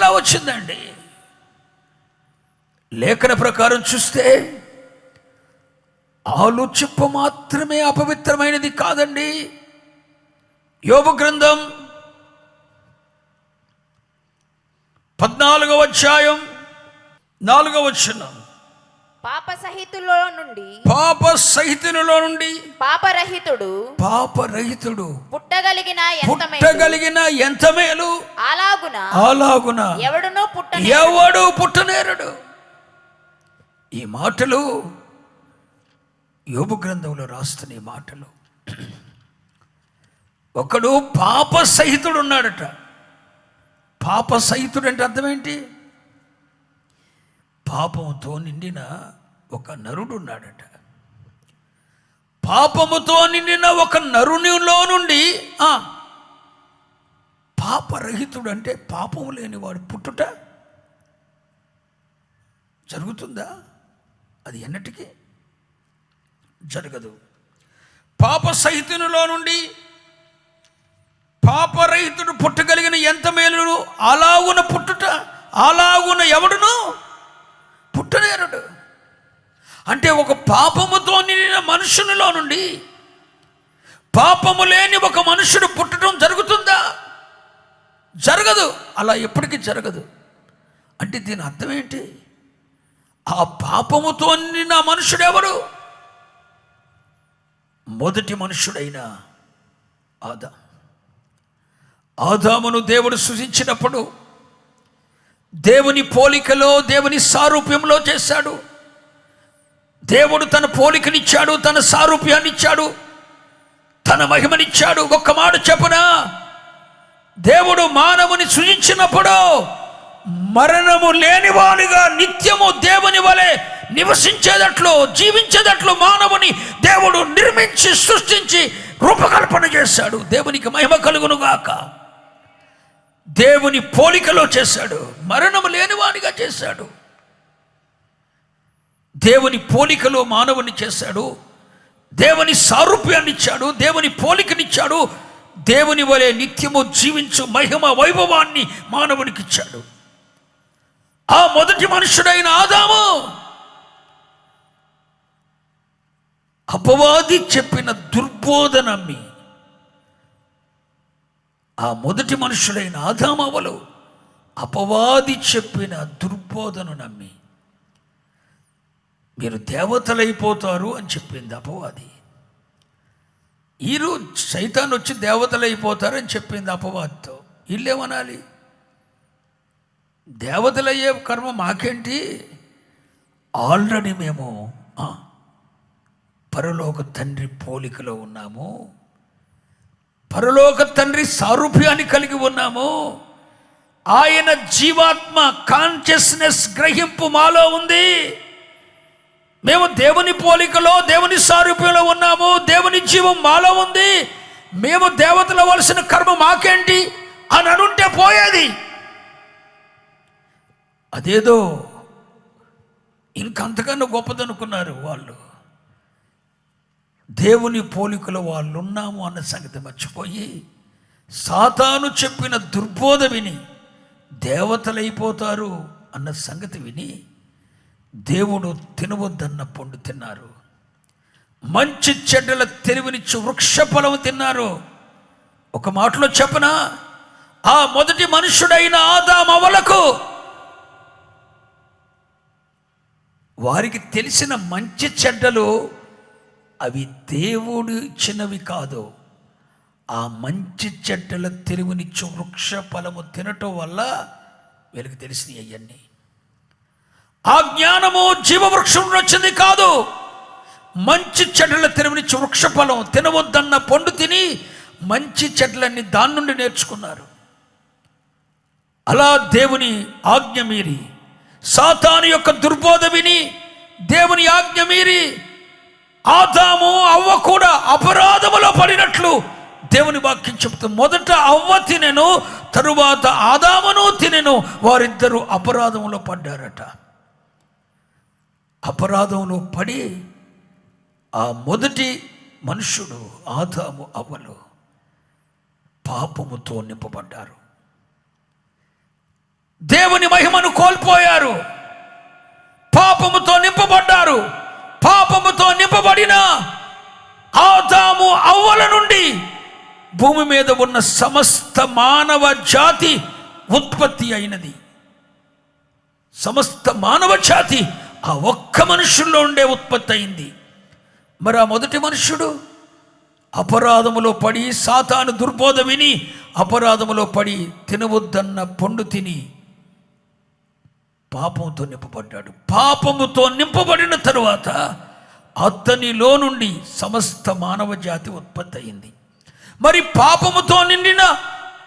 ఎలా వచ్చిందండి? లేఖన ప్రకారం చూస్తే ఆలుచిప్ప మాత్రమే అపవిత్రమైనది కాదండి. యోగ గ్రంథం పద్నాలుగవ అధ్యాయం నాలుగవ వచనం. పాప సహితులో నుండి పాప సహితునిలో నుండి పాపరహితుడు పాపరహితుడు పుట్టగలిగిన ఎంత మేలు. పుట్టగలిగిన ఎంత మేలు అలాగున అలాగున ఎవడునూ పుట్ట ఎవడు పుట్టనేరడు. ఈ మాటలు యోబు గ్రంథంలో రాస్తున్న ఈ మాటలు. ఒకడు పాప సహితుడు ఉన్నాడట పాప సహితుడు అంటే అర్థం ఏంటి పాపముతో నిండిన ఒక నరుడు ఉన్నాడట పాపముతో నిండిన ఒక నరునిలో నుండి పాపరహితుడు అంటే పాపము లేనివాడు పుట్టుట? జరుగుతుందా? అది ఎన్నటికీ జరగదు. పాప సహితునిలో నుండి పాపరహితుడు పుట్టగలిగిన ఎంత మేలును? అలాగున పుట్టుట? అలాగున ఎవడును? పుట్టనేరుడు అంటే ఒక పాపముతో నిండిన మనుషునిలో నుండి పాపము లేని ఒక మనుషుడు పుట్టడం జరుగుతుందా? జరగదు. అలా ఎప్పటికీ జరగదు. అంటే దీని అర్థం ఏంటి? ఆ పాపముతో నిన్న మనుషుడెవరు? మొదటి మనుషుడైన ఆదా. ఆదామును దేవుడు సృజించినప్పుడు దేవుని పోలికలో దేవుని సారూప్యంలో చేశాడు. దేవుడు తన పోలికనిచ్చాడు తన సారూప్యాన్ని ఇచ్చాడు తన మహిమనిచ్చాడు. ఒక్క మాట చెప్పునా? దేవుడు మానవుని సృజించినప్పుడు మరణము లేనివానిగా నిత్యము దేవుని వలె నివసించేటట్లు జీవించేటట్లు మానవుని దేవుడు నిర్మించి సృష్టించి రూపకల్పన చేశాడు. దేవునికి మహిమ కలుగునుగాక. దేవుని పోలికలో చేశాడు. మరణము లేనివానిగా చేశాడు. దేవుని పోలికలో మానవుని చేశాడు. దేవుని సారూప్యాన్ని ఇచ్చాడు. దేవుని పోలికనిచ్చాడు దేవుని వలె నిత్యము జీవించు మహిమ వైభవాన్ని మానవునికి ఇచ్చాడు. ఆ మొదటి మనుషుడైన ఆదాము అపవాది చెప్పిన దుర్బోధ నమ్మి ఆ మొదటి మనుషుడైన ఆదామవలు అపవాది చెప్పిన దుర్బోధను నమ్మి మీరు దేవతలైపోతారు అని చెప్పింది అపవాది. ఈరోజు సైతాన్ వచ్చి దేవతలైపోతారని చెప్పింది అపవాదితో. వీళ్ళేమనాలి? దేవతలయ్యే కర్మ మాకేంటి? ఆల్రెడీ మేము పరలోక తండ్రి పోలికలో ఉన్నాము. పరలోక తండ్రి సారూప్యాన్ని కలిగి ఉన్నాము. ఆయన జీవాత్మ కాన్షియస్నెస్ గ్రహింపు మాలో ఉంది. మేము దేవుని పోలికలో దేవుని సారూప్యంలో ఉన్నాము. దేవుని జీవం మాలో ఉంది. మేము దేవతలు వలసిన కర్మ మాకేంటి అని అనుంటే పోయేది. అదేదో ఇంకంతకన్నా గొప్పదనుకున్నారు వాళ్ళు. దేవుని పోలికలో వాళ్ళు ఉన్నాము అన్న సంగతి మర్చిపోయి సాతాను చెప్పిన దుర్బోధ విని దేవతలైపోతారు అన్న సంగతి విని దేవుడు తినవద్దన్న పండు తిన్నారు. మంచి చెడ్డల తెలివినిచ్చి వృక్ష ఫలము తిన్నారు. ఒక మాటలో చెప్పనా? ఆ మొదటి మనుషుడైన ఆదామవలకు వారికి తెలిసిన మంచి చెడ్డలు అవి దేవుడు ఇచ్చినవి కాదు. ఆ మంచి చెడ్డల తెలివినిచ్చు వృక్ష ఫలము తినటం వల్ల వీళ్ళకి తెలిసినవి అవన్నీ ఆ జ్ఞానము జీవవృక్షం వచ్చింది కాదు. మంచి చెడ్డల తినవనిచ్చి వృక్ష ఫలం తినవద్దన్న పండు తిని మంచి చెడ్లన్నీ దాని నుండి నేర్చుకున్నారు. అలా దేవుని ఆజ్ఞ మీరి సాతాను యొక్క దుర్బోధ విని దేవుని ఆజ్ఞ మీరి ఆదాము అవ్వ కూడా అపరాధములో పడినట్లు దేవుని వాక్యం చెప్తూ మొదట అవ్వ తినెను తరువాత ఆదామును తినెను వారిద్దరూ అపరాధములో పడ్డారట. అపరాధంలో పడి ఆ మొదటి మనుషుడు ఆదాము అవ్వలు పాపముతో నింపబడ్డారు. దేవుని మహిమను కోల్పోయారు. పాపముతో నింపబడ్డారు. పాపముతో నింపబడిన ఆదాము అవ్వల నుండి భూమి మీద ఉన్న సమస్త మానవ జాతి ఉత్పత్తి అయినది. సమస్త మానవ జాతి ఆ ఒక్క మనుషుల్లో ఉండే ఉత్పత్తి అయింది. మరి ఆ మొదటి మనుషుడు అపరాధములో పడి సాతాను దుర్బోధ విని అపరాధములో పడి తినవద్దన్న పండు తిని పాపంతో నింపబడ్డాడు. పాపముతో నింపబడిన తరువాత అతనిలో నుండి సమస్త మానవ జాతి ఉత్పత్తి అయింది. మరి పాపముతో నిండిన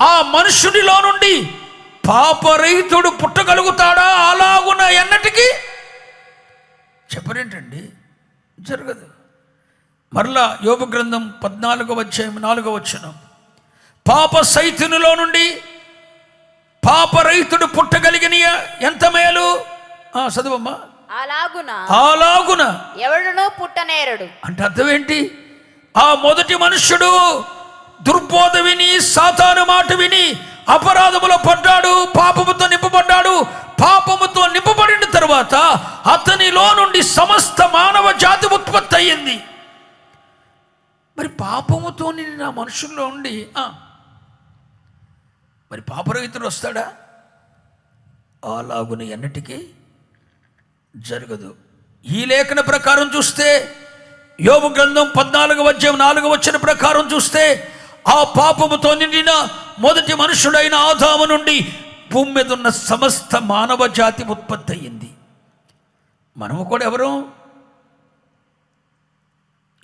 ఆ మనుషుడిలో నుండి పాపరహితుడు పుట్టగలుగుతాడా? అలాగున ఎన్నటికీ చెప్పరేంటండి? జరగదు. మరలా యోగ గ్రంథం పద్నాలుగవ అధ్యాయం నాలుగవ వచ్చిన పాప సైతునిలో నుండి పాపరహితుడు పుట్టగలిగిన ఎంత మేలు? ఆ, చదువమ్మా. అలాగున అలాగున ఎవడును పుట్టనేరడు. అంటే అర్థం ఏంటి? ఆ మొదటి మనుష్యుడు దుర్బోధ విని సాతాను మాట విని అపరాధములో పడ్డాడు పాపముతో నింపబడ్డాడు పాపముతో నింపబడిన తర్వాత అతనిలో నుండి సమస్త మానవ జాతి ఉత్పత్తి అయ్యింది. మరి పాపముతో నిండిన మనుషుల్లో ఉండి మరి పాపరహితుడు వస్తాడా? అలాగుని ఎన్నటికీ జరగదు. ఈ లేఖన ప్రకారం చూస్తే యోగు గ్రంథం పద్నాలుగు అధ్యాయం నాలుగు వచ్చిన ప్రకారం చూస్తే ఆ పాపముతో నిండిన మొదటి మనుషుడైన ఆదాము నుండి భూమి మీద ఉన్న సమస్త మానవ జాతి ఉత్పత్తి అయ్యింది. మనము కూడా ఎవరు?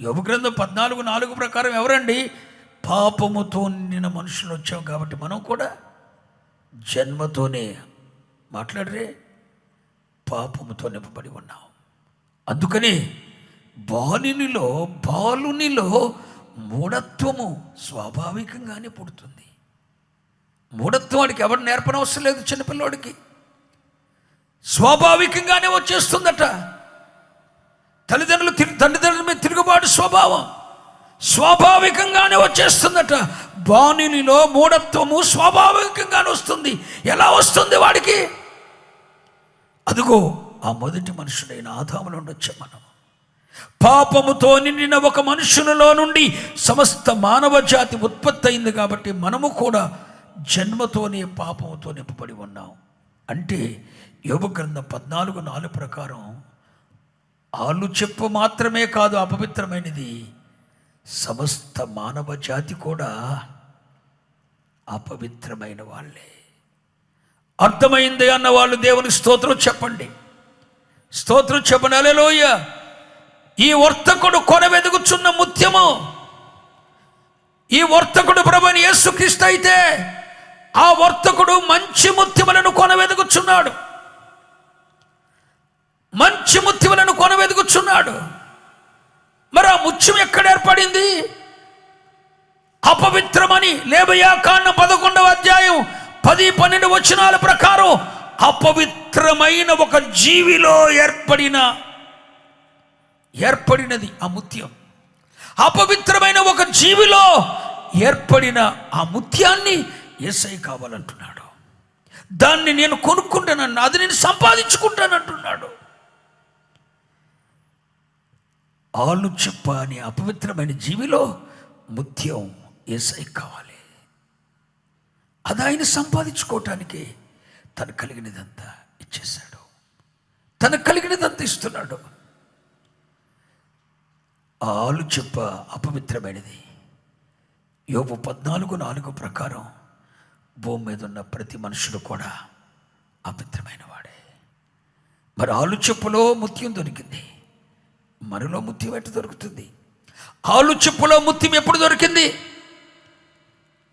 యోగు పద్నాలుగు నాలుగు ప్రకారం ఎవరండి? పాపముతో నిండిన మనుషులు వచ్చాం కాబట్టి మనం కూడా జన్మతోనే మాట్లాడరే పాపముతో నింపబడి ఉన్నాం అందుకని బాలునిలో బాలునిలో మూఢత్వము స్వాభావికంగానే పుడుతుంది. మూఢత్వం వాడికి ఎవరు నేర్పనవసరం లేదు చిన్నపిల్లోడికి. స్వాభావికంగానే వచ్చేస్తుందట. తల్లిదండ్రులు తిరిగి తల్లిదండ్రుల మీద తిరుగుబాటు స్వభావం. స్వాభావికంగానే వచ్చేస్తుందట. బాణునిలో మూఢత్వము స్వాభావికంగానే వస్తుంది. ఎలా వస్తుంది వాడికి? అదిగో ఆ మొదటి మనుషుడైన ఆదాములో ఉండొచ్చా మనం. పాపముతో నిండిన ఒక మనుషునిలో నుండి సమస్త మానవ జాతి ఉత్పత్తి అయింది కాబట్టి మనము కూడా జన్మతోనే పాపముతో నింపబడి ఉన్నాం అంటే యోగ గ్రంథం పద్నాలుగు నాలుగు ప్రకారం ఆలు చెప్పు మాత్రమే కాదు అపవిత్రమైనది. సమస్త మానవ జాతి కూడా అపవిత్రమైన వాళ్ళే. అర్థమైంది అన్న వాళ్ళు దేవుని స్తోత్రం చెప్పండి. స్తోత్రం చెప్పండి. ఈ వర్తకుడు కొనవెదుగుచున్న ముత్యము. ఈ వర్తకుడు ప్రభుని యేసుక్రీస్తు అయితే ఆ వర్తకుడు మంచి ముత్యములను కొనవెదుగుచున్నాడు. మంచి ముత్యములను కొనవెదుగుచున్నాడు. మరి ఆ ముత్యం ఎక్కడ ఏర్పడింది? అపవిత్రమని లేబయా కాన్న పదకొండవ అధ్యాయం పది పన్నెండు వచనాల ప్రకారం అపవిత్రమైన ఒక జీవిలో ఏర్పడిన ఏర్పడినది ఆ ముత్యం. అపవిత్రమైన ఒక జీవిలో ఏర్పడిన ఆ ముత్యాన్ని ఏసై కావాలంటున్నాడు. దాన్ని నేను కొనుక్కుంటానన్న అది నేను సంపాదించుకుంటానంటున్నాడు. ఆలు చెప్ప అనే అపవిత్రమైన జీవిలో ముత్యం ఏసై కావాలి. అది ఆయన సంపాదించుకోవటానికి తను కలిగినదంతా ఇచ్చేశాడు. తనకు కలిగినదంతా ఇస్తున్నాడు. ఆ ఆలు చెప్ప అపవిత్రమైనది. యోపు పద్నాలుగు నాలుగు ప్రకారం భూమి మీద ఉన్న ప్రతి మనుషుడు కూడా అపవిత్రమైన వాడే మరి ఆలు చెప్పులో ముత్యం దొరికింది. మనలో ముత్యం ఎట్టు దొరుకుతుంది? ఆలు చెప్పులో ముత్యం ఎప్పుడు దొరికింది?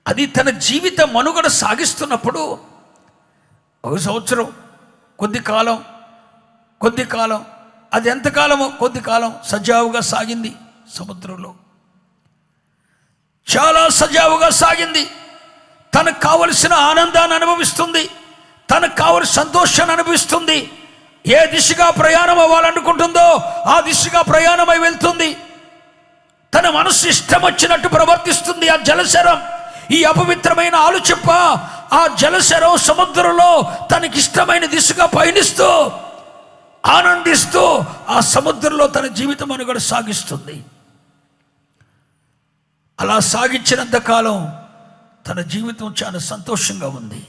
అది తన జీవిత మనుగడ సాగిస్తున్నప్పుడు ఒక సంవత్సరం కొద్ది కాలం కొద్ది కాలం అది ఎంతకాలమో కొద్ది కాలం సజావుగా సాగింది సముద్రంలో. చాలా సజావుగా సాగింది. తనకు కావలసిన ఆనందాన్ని అనుభవిస్తుంది. తనకు కావలసిన సంతోషాన్ని అనుభవిస్తుంది. ఏ దిశగా ప్రయాణం అవ్వాలనుకుంటుందో ఆ దిశగా ప్రయాణమై వెళ్తుంది. తన మనసు ఇష్టం వచ్చినట్టు ప్రవర్తిస్తుంది ఆ జలశరం ఈ అపవిత్రమైన ఆలుచెప్ప ఆ జలశరం సముద్రంలో తనకిష్టమైన దిశగా పయనిస్తూ ఆనందిస్తూ ఆ సముద్రంలో తన జీవితం అనుగడ సాగిస్తుంది. అలా సాగించినంత కాలం తన జీవితం చాలా సంతోషంగా ఉంది.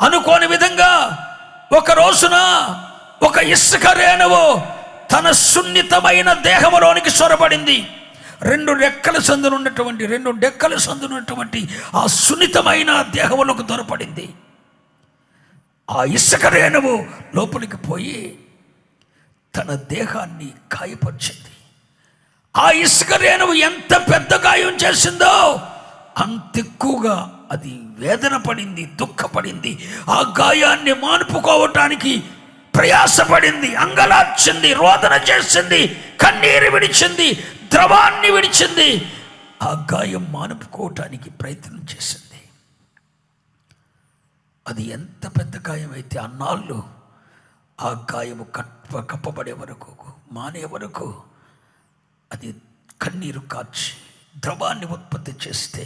అనుకోని విధంగా ఒక రోజున ఒక ఇసుక రేణువు తన సున్నితమైన దేహంలోనికి సొరబడింది. రెండు రెక్కల సందునున్నటువంటి రెండు డెక్కల సందునున్నటువంటి ఆ సున్నితమైన దేహములకు దొరపడింది ఆ ఇసుక రేణువు లోపలికి పోయి తన దేహాన్ని గాయపరిచింది. ఆ ఇసుక రేణువు ఎంత పెద్ద గాయం చేసిందో అంతెక్కువగా అది వేదన పడింది దుఃఖపడింది ఆ గాయాన్ని మానుపుకోవటానికి ప్రయాసపడింది అంగలార్చింది రోదన చేసింది కన్నీరు విడిచింది ద్రవాన్ని విడిచింది ఆ గాయం మానుపుకోవటానికి ప్రయత్నం చేసింది. అది ఎంత పెద్ద గాయం అయితే అన్నాళ్ళు ఆ గాయము కప్ప కప్పబడే వరకు మానే వరకు అది కన్నీరు కార్చి ద్రవాన్ని ఉత్పత్తి చేస్తే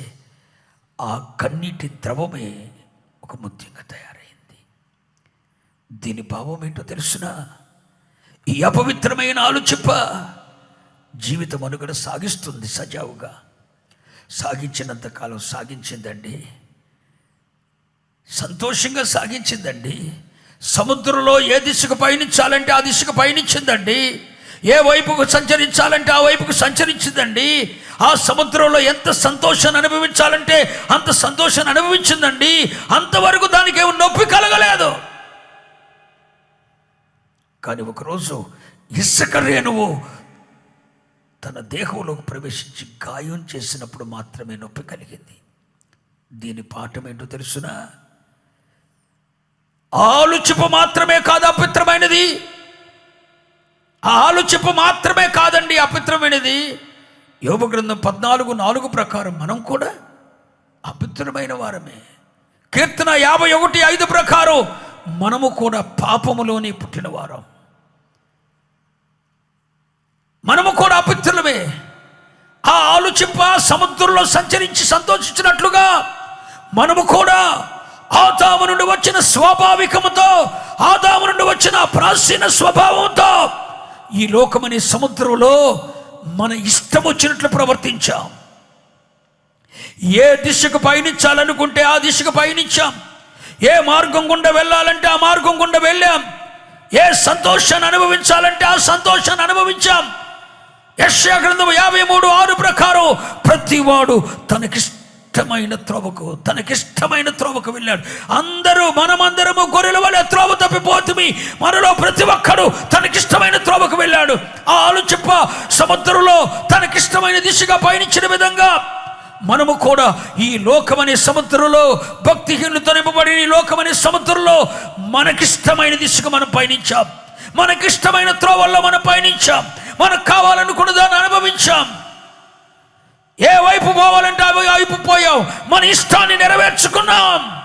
ఆ కన్నీటి ద్రవమే ఒక ముత్యంగా తయారైంది. దీని భావం ఏంటో తెలుసునా? ఈ అపవిత్రమైన ఆలోచిప్ప జీవితం అనుగడ సాగిస్తుంది సజావుగా. సాగించినంత కాలం సాగించిందండి. సంతోషంగా సాగించిందండి. సముద్రంలో ఏ దిశకు పయనించాలంటే ఆ దిశకు పయనించిందండి. ఏ వైపుకు సంచరించాలంటే ఆ వైపుకు సంచరించిందండి. ఆ సముద్రంలో ఎంత సంతోషాన్ని అనుభవించాలంటే అంత సంతోషాన్ని అనుభవించిందండి. అంతవరకు దానికి ఏమి నొప్పి కలగలేదు. కానీ ఒకరోజు ఇసుక రేణువు తన దేహంలోకి ప్రవేశించి గాయం చేసినప్పుడు మాత్రమే నొప్పి కలిగింది. దీని పాఠం ఏంటో తెలుసునా? ఆలుచిపు మాత్రమే కాదు అపవిత్రమైనది. ఆలుచిపు మాత్రమే కాదండి అపవిత్రమైనది. యోగ గ్రంథం పద్నాలుగు నాలుగు ప్రకారం మనం కూడా అపవిత్రమైన వారమే. కీర్తన యాభై ఒకటి ఐదు ప్రకారం మనము కూడా పాపములోనే పుట్టిన వారం. మనము కూడా అపవిత్రులమే ఆ ఆలోచింప సముద్రంలో సంచరించి సంతోషించినట్లుగా మనము కూడా ఆదాము నుండి వచ్చిన స్వాభావికముతో ఆదాము నుండి వచ్చిన ప్రాచీన స్వభావంతో ఈ లోకమనే సముద్రంలో మన ఇష్టం వచ్చినట్లు ప్రవర్తించాం. ఏ దిశకు పయనించాలనుకుంటే ఆ దిశకు పయనించాం. ఏ మార్గం గుండా వెళ్ళాలంటే ఆ మార్గం గుండా వెళ్ళాం. ఏ సంతోషాన్ని అనుభవించాలంటే ఆ సంతోషాన్ని అనుభవించాం. యశ్యా గ్రంథం యాభై మూడు ఆరు ప్రకారం ప్రతివాడు ఇష్టమైన త్రోవకు తనకిష్టమైన త్రోవకు వెళ్ళాడు. అందరూ మనమందరము గొర్రెల వల్ల త్రోవ తప్పిపోతుమి. మనలో ప్రతి ఒక్కడు తనకిష్టమైన త్రోవకు వెళ్ళాడు. ఆ ఆలోచిప్ప సముద్రంలో తనకిష్టమైన దిశగా పయనించిన విధంగా మనము కూడా ఈ లోకమనే సముద్రంలో భక్తిహీనులతో నింపబడిన ఈ లోకమనే సముద్రంలో మనకిష్టమైన దిశగా మనం పయనించాం. మనకిష్టమైన త్రోవల్లో మనం పయనించాం. మనకు కావాలనుకున్న దాన్ని అనుభవించాం. ఏ వైపు పోవాలని వైపు పోయాం మన ఇష్టాన్ని నెరవేర్చుకున్నాం.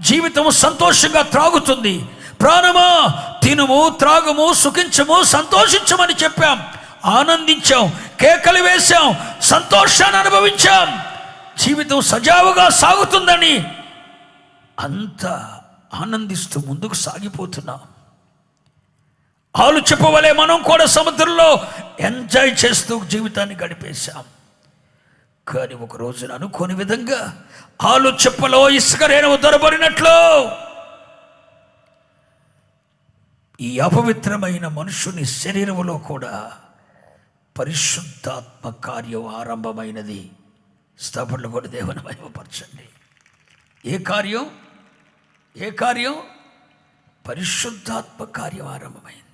జీవితము సంతోషంగా త్రాగుతుంది. ప్రాణమా తినుము త్రాగుము సుఖించము సంతోషించమని చెప్పాం. ఆనందించాం కేకలు వేశాం సంతోషాన్ని అనుభవించాం. జీవితం సజావుగా సాగుతుందని అంత ఆనందిస్తూ ముందుకు సాగిపోతున్నాం. ఆలు చెప్పవలే మనం కూడా సముద్రంలో ఎంజాయ్ చేస్తూ జీవితాన్ని గడిపేశాం. కానీ ఒక రోజున అనుకోని విధంగా ఆలు చెప్పలో ఇసుక రేణువు దొరబడినట్లు. ఈ అపవిత్రమైన మనుషుని శరీరములో కూడా పరిశుద్ధాత్మ కార్యం ఆరంభమైనది. స్థాపనలు కూడా దేవుని మహిమపరచండి. ఏ కార్యం? ఏ కార్యం? పరిశుద్ధాత్మ కార్యం ఆరంభమైంది.